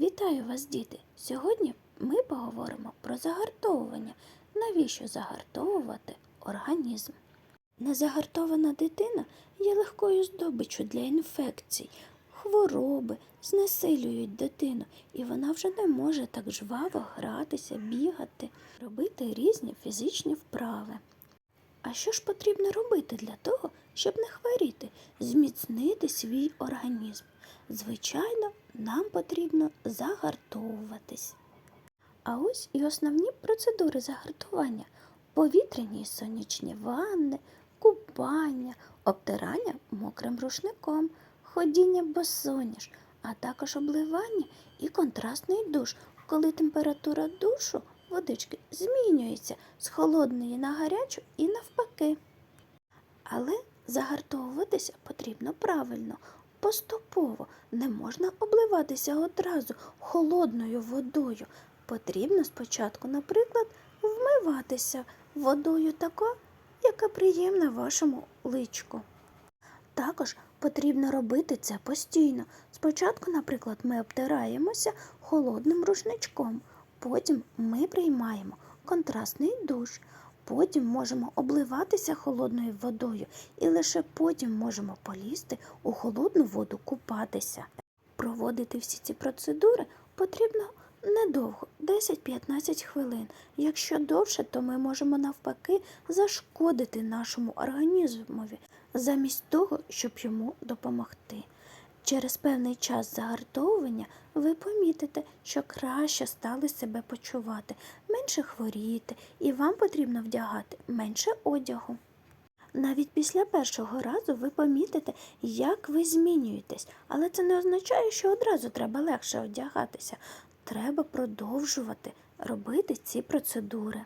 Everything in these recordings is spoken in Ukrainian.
Вітаю вас, діти! Сьогодні ми поговоримо про загартовування. Навіщо загартовувати організм? Незагартована дитина є легкою здобиччю для інфекцій, хвороби, знесилюють дитину, і вона вже не може так жваво гратися, бігати, робити різні фізичні вправи. А що ж потрібно робити для того, щоб не хворіти, зміцнити свій організм? Звичайно, нам потрібно загартовуватись. А ось і основні процедури загартування: повітряні і сонячні ванни, купання, обтирання мокрим рушником, ходіння босоніж, а також обливання і контрастний душ, коли температура душу водички змінюється з холодної на гарячу і навпаки. Але загартовуватися потрібно правильно, поступово. Не можна обливатися одразу холодною водою. Потрібно спочатку, наприклад, вмиватися водою такою, яка приємна вашому личку. Також потрібно робити це постійно. Спочатку, наприклад, ми обтираємося холодним рушничком, потім ми приймаємо контрастний душ, потім можемо обливатися холодною водою і лише потім можемо полізти у холодну воду купатися. Проводити всі ці процедури потрібно недовго 10-15 хвилин. Якщо довше, то ми можемо навпаки зашкодити нашому організмові, замість того, щоб йому допомогти. Через певний час загартовування ви помітите, що краще стали себе почувати, менше хворіти, і вам потрібно вдягати менше одягу. Навіть після першого разу ви помітите, як ви змінюєтесь, але це не означає, що одразу треба легше одягатися. Треба продовжувати робити ці процедури.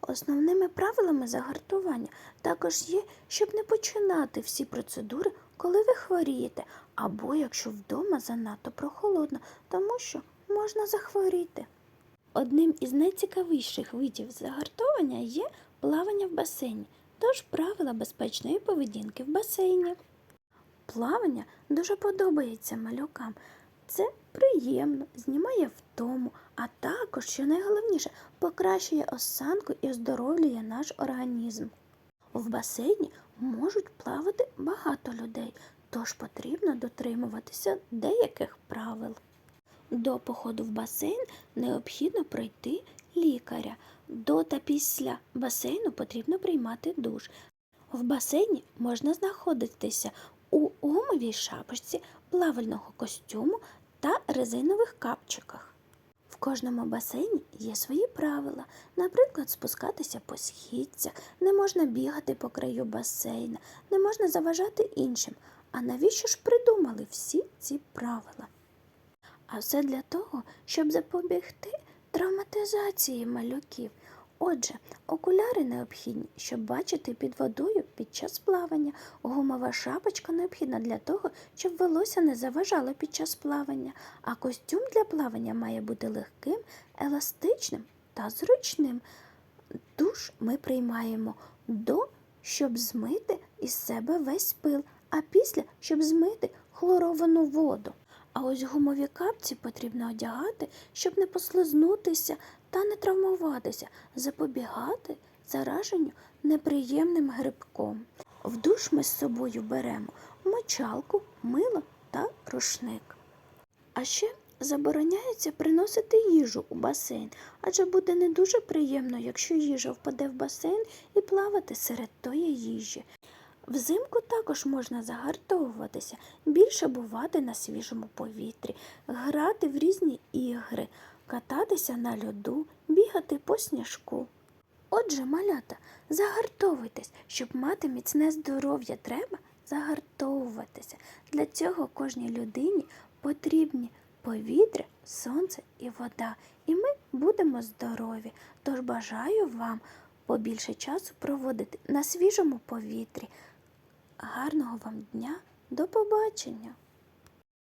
Основними правилами загартування також є, щоб не починати всі процедури, коли ви хворієте, або якщо вдома занадто прохолодно, тому що можна захворіти. Одним із найцікавіших видів загартовування є плавання в басейні, тож правила безпечної поведінки в басейні. Плавання дуже подобається малюкам. Це приємно, знімає втому, а також, що найголовніше, покращує осанку і оздоровлює наш організм. В басейні можуть плавати багато людей, тож потрібно дотримуватися деяких правил. До походу в басейн необхідно пройти лікаря. До та після басейну потрібно приймати душ. В басейні можна знаходитися у гумовій шапочці, плавального костюму та резинових капчиках. Кожному басейні є свої правила. Наприклад, спускатися по східцях, не можна бігати по краю басейна, не можна заважати іншим. А навіщо ж придумали всі ці правила? А все для того, щоб запобігти травматизації малюків. Отже, окуляри необхідні, щоб бачити під водою під час плавання. Гумова шапочка необхідна для того, щоб волосся не заважало під час плавання, а костюм для плавання має бути легким, еластичним та зручним. Душ ми приймаємо до, щоб змити із себе весь пил, а після, щоб змити хлоровану воду. А ось гумові капці потрібно одягати, щоб не послизнутися та не травмуватися, запобігати зараженню неприємним грибком. В душ ми з собою беремо мочалку, мило та рушник. А ще забороняється приносити їжу у басейн, адже буде не дуже приємно, якщо їжа впаде в басейн і плавати серед тої їжі. Взимку також можна загартовуватися, більше бувати на свіжому повітрі, грати в різні ігри, кататися на льоду, бігати по сніжку. Отже, малята, загартовуйтесь, щоб мати міцне здоров'я, треба загартовуватися. Для цього кожній людині потрібні повітря, сонце і вода, і ми будемо здорові. Тож бажаю вам побільше часу проводити на свіжому повітрі. Гарного вам дня, до побачення!